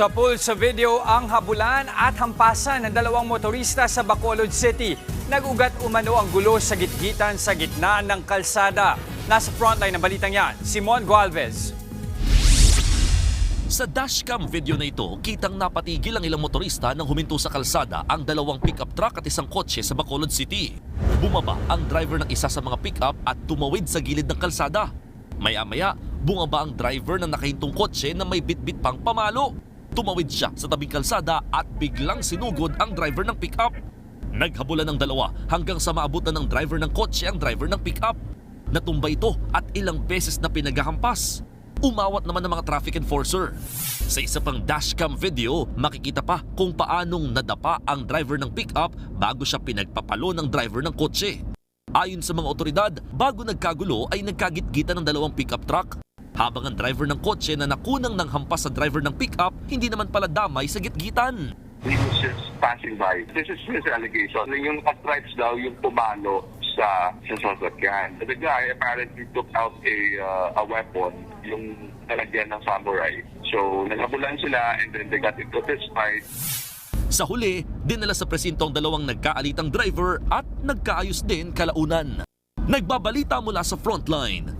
Sa pulso video ang habulan at hampasan ng dalawang motorista sa Bacolod City. Nagugat umano ang gulo sa gitgitan sa gitna ng kalsada. Nasa frontline ng balitang yan, Simon Gualvez. Sa dashcam video na ito, kitang napatigil ang ilang motorista nang huminto sa kalsada ang dalawang pickup truck at isang kotse sa Bacolod City. Bumaba ang driver ng isa sa mga pickup at tumawid sa gilid ng kalsada. Maya-maya, bumaba ang driver ng nakahintong kotse na may bitbit pang pamalo. Tumawid siya sa tabing kalsada at biglang sinugod ang driver ng pickup. Naghabulan ng dalawa hanggang sa maabot na ng driver ng kotse ang driver ng pickup. Natumba ito at ilang beses na pinagahampas. Umawat naman ng mga traffic enforcer. Sa isa pang dashcam video, makikita pa kung paanong nadapa ang driver ng pickup bago siya pinagpapalo ng driver ng kotse. Ayon sa mga otoridad, bago nagkagulo ay nagkagitgitan ng dalawang pickup truck. Habang ang driver ng kotse na nakunang ng hampas sa driver ng pickup, hindi naman pala damay sa gitgitan. He was just passing by. This is his allegation. Yung naka-stripes daw yung pumalo sa sa sasakyan. The guy apparently took out a uh, a weapon, yung talagyan ng samurai. So, naghabulan sila and then they got into this fight. Sa huli, dinala sa presinto ang dalawang nagkaalitang driver at nagkaayos din kalaunan. Nagbabalita mula sa frontline,